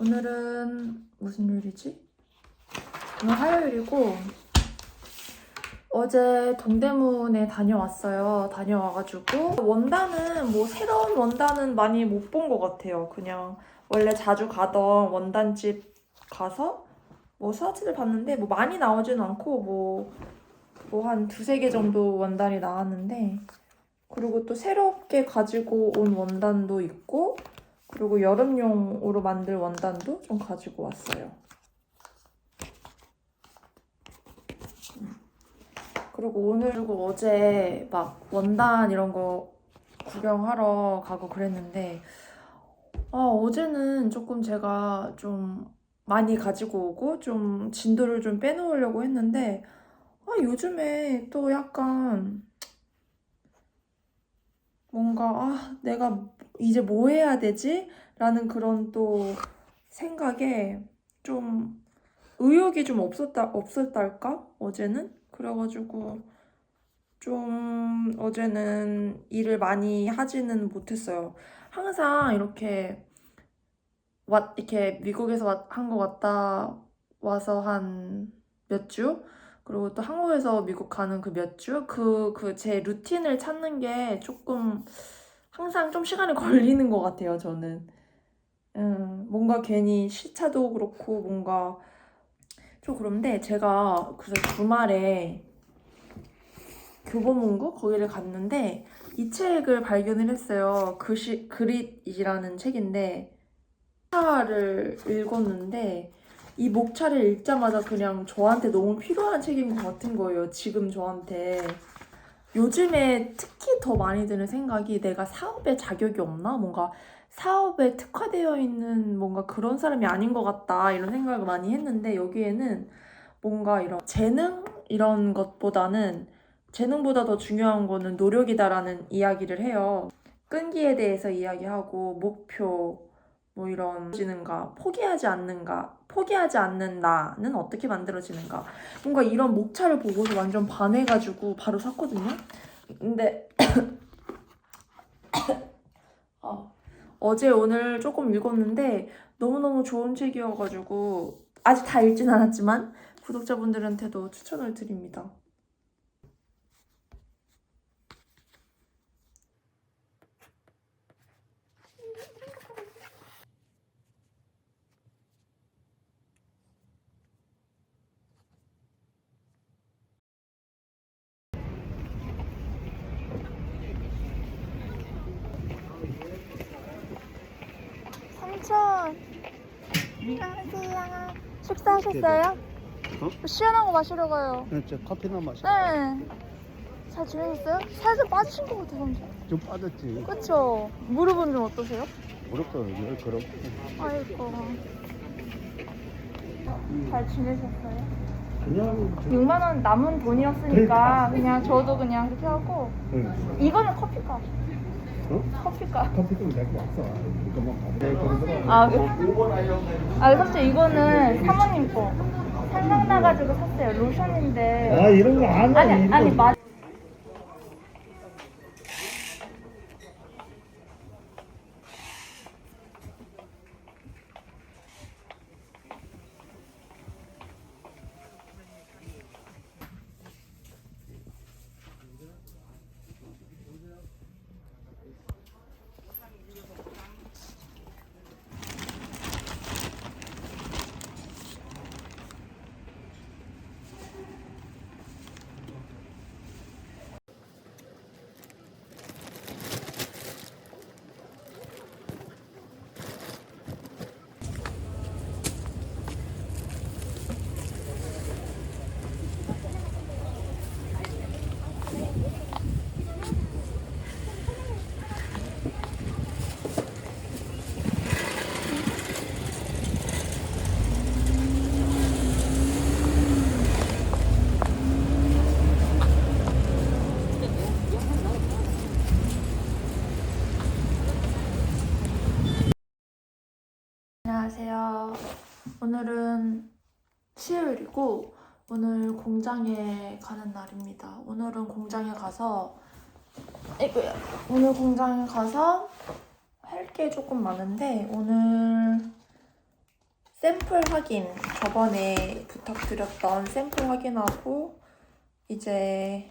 오늘은 무슨 요일이지? 오늘 화요일이고 어제 동대문에 다녀왔어요. 다녀와가지고 원단은 뭐 새로운 원단은 많이 못 본 것 같아요. 그냥 원래 자주 가던 원단집 가서 뭐 스와치를 봤는데 뭐 많이 나오지는 않고 뭐 뭐 한 두세 개 정도 원단이 나왔는데 그리고 또 새롭게 가지고 온 원단도 있고 그리고 여름용으로 만들 원단도 좀 가지고 왔어요. 음. 그리고 오늘 그리고 어제 막 원단 이런 거 구경하러 가고 그랬는데 아 어제는 조금 제가 좀 많이 가지고 오고 좀 진도를 좀 빼놓으려고 했는데 아 요즘에 또 약간 뭔가 아 내가 이제 뭐 해야 되지? 라는 그런 또 생각에 좀 의욕이 좀 없었다 없었달까 어제는 그래가지고 좀 어제는 일을 많이 하지는 못했어요. 항상 이렇게 왔 이렇게 미국에서 한거 왔다 와서 한 몇 주? 그리고 또 한국에서 미국 가는 그 몇 주? 그, 그 제 루틴을 찾는 게 조금 항상 좀 시간이 걸리는 것 같아요, 저는. 음, 뭔가 괜히 시차도 그렇고, 뭔가 좀 그런데 제가 그래서 주말에 교보문고 거기를 갔는데 이 책을 발견을 했어요. 그시, 그릿이라는 책인데, 목차를 읽었는데, 이 목차를 읽자마자 그냥 저한테 너무 필요한 책인 것 같은 거예요. 지금 저한테. 요즘에 특히 더 많이 드는 생각이 내가 사업에 자격이 없나? 뭔가 사업에 특화되어 있는 뭔가 그런 사람이 아닌 것 같다. 이런 생각을 많이 했는데 여기에는 뭔가 이런 재능? 이런 것보다는 재능보다 더 중요한 거는 노력이다라는 이야기를 해요. 끈기에 대해서 이야기하고 목표, 뭐 이런 지는가 포기하지 않는가 포기하지 않는 나는 어떻게 만들어지는가. 뭔가 이런 목차를 보고서 완전 반해가지고 바로 샀거든요. 근데 어, 어제 오늘 조금 읽었는데 너무너무 좋은 책이어가지고 아직 다 읽진 않았지만 구독자분들한테도 추천을 드립니다 삼촌 안녕하세요 식사하셨어요? 어? 시원한 거 마시러 가요 네, 저 커피나 마셔. 네. 잘 지내셨어요? 살좀 빠지신 것 같아요, 삼촌. 좀 빠졌지. 그쵸? 무릎은 좀 어떠세요? 무릎도 열 그럼. 아이고. 잘 지내셨어요? 그냥 6만 원 남은 돈이었으니까 그냥 저도 그냥 그렇게 하고 응. 이거는 커피값. 어? 커피값. 커피 좀 내고 왔어. 이거 뭐 네, 그러더라. 아, 그- 아, 사실 이거는 사모님 거. 생각 나가지고 샀어요. 로션인데. 아 이런 거안 해. 아니, 아니, 맞. 안녕하세요. 오늘은 수요일이고 오늘 공장에 가는 날입니다. 오늘은 공장에 가서 이거야. 오늘 공장에 가서 할 게 조금 많은데 오늘 샘플 확인 저번에 부탁드렸던 샘플 확인하고 이제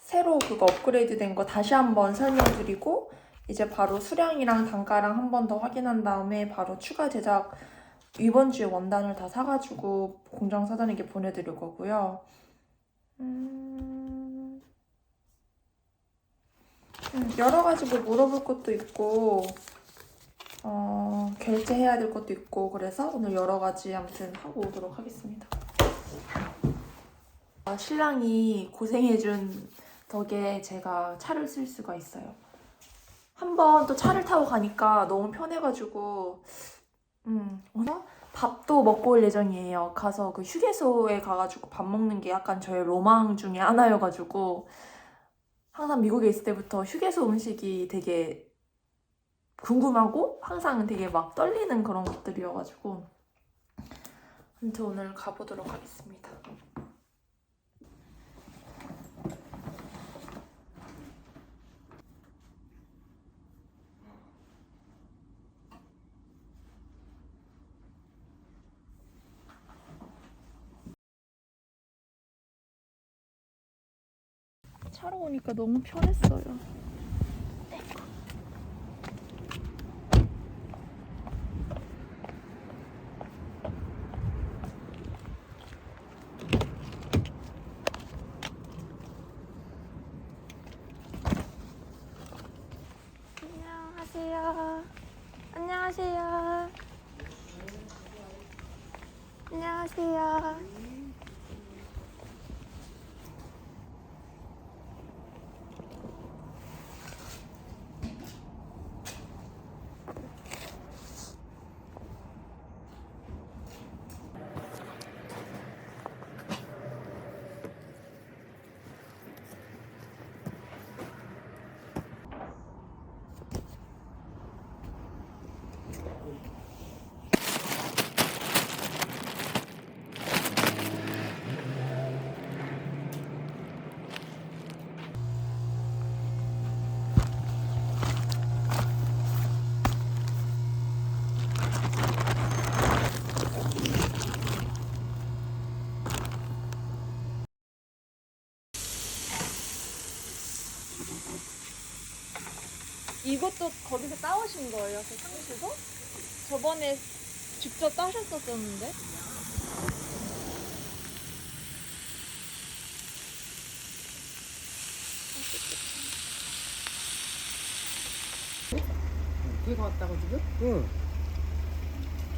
새로 그거 업그레이드 된 거 다시 한번 설명드리고 이제 바로 수량이랑 단가랑 한 번 더 확인한 다음에 바로 추가 제작 이번 주에 원단을 다 사가지고 공장 사장님께 보내드릴 거고요. 음... 음, 여러 가지 뭐 물어볼 것도 있고 어, 결제해야 될 것도 있고 그래서 오늘 여러 가지 아무튼 하고 오도록 하겠습니다. 아, 신랑이 고생해준 덕에 제가 차를 쓸 수가 있어요. 한번 또 차를 타고 가니까 너무 편해가지고 음, 오늘 밥도 먹고 올 예정이에요. 가서 그 휴게소에 가가지고 밥 먹는 게 약간 저의 로망 중에 하나여가지고 항상 미국에 있을 때부터 휴게소 음식이 되게 궁금하고 항상 되게 막 떨리는 그런 것들이어가지고 아무튼 오늘 가보도록 하겠습니다. 차로 오니까 너무 편했어요. 안녕하세요. 안녕하세요. 이것도 거기서 따오신 거예요, 그 상시도? 저번에 직접 따셨었었는데? 걔가 왔다고 지금? 응.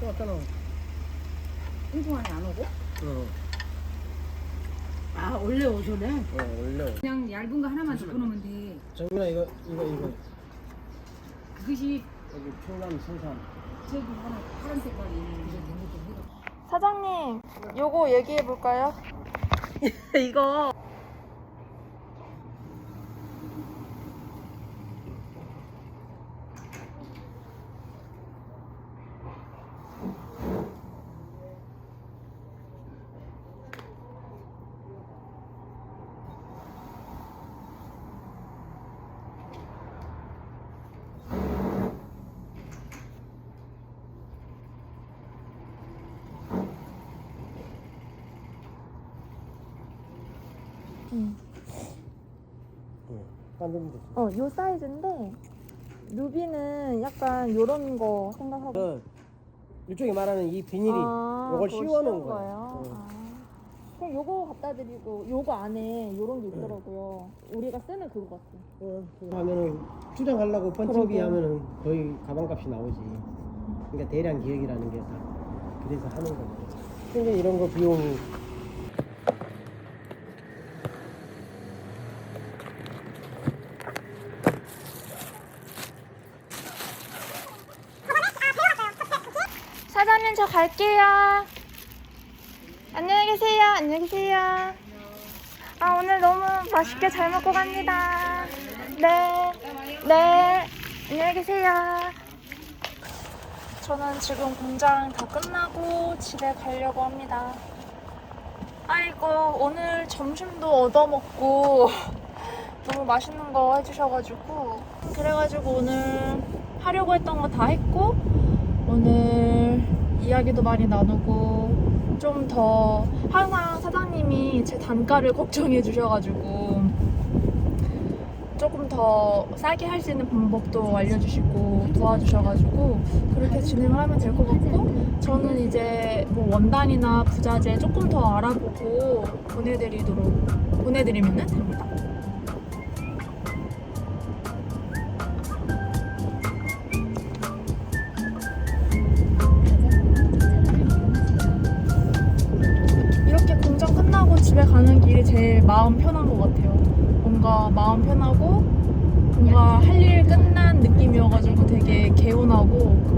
또 왔잖아. 한동안에 안 오고? 어. 아 원래 오셔네. 어, 원래. 그냥 얇은 거 하나만 집어넣으면 돼. 정민아, 이거, 이거, 이거. 그것이 여기 충남 성산. 저기 하나 파란 색깔이 있는 해가. 사장님, 요거 얘기해 볼까요? 이거 응. 깐dım 됐어. 어, 요 사이즈인데 루비는 약간 요런 거 생각하고 그, 이쪽에 말하는 이 비닐이 아, 요걸 그걸 씌워놓은 씌운. 거예요? 응. 아. 그럼 요거 갖다 드리고 요거 안에 요런 게 있더라고요. 우리가 쓰는 그거 같아. 어, 그거 하면은 출장하려고 그러게. 하면은 거의 가방값이 나오지. 그러니까 대량 기획이라는 게 다 그래서 하는 거고. 근데 이런 거 비용이 사장님 저 갈게요. 안녕히 계세요. 안녕히 계세요. 아 오늘 너무 맛있게 잘 먹고 갑니다. 네. 네. 안녕히 계세요. 저는 지금 공장 다 끝나고 집에 가려고 합니다. 아이고 오늘 점심도 얻어먹고 너무 맛있는 거 해주셔가지고 그래가지고 오늘 하려고 했던 거 다 했고 오늘 이야기 이야기도 많이 나누고 좀 더 항상 사장님이 제 단가를 걱정해 주셔가지고 조금 더 싸게 할 수 있는 방법도 알려주시고 도와주셔가지고 그렇게 진행을 하면 될 것 같고 저는 이제 뭐 원단이나 부자재 조금 더 알아보고 보내드리도록 보내드리면 됩니다. 제일 마음 편한 것 같아요. 뭔가 마음 편하고 뭔가 할 일 끝난 느낌이어가지고 되게 개운하고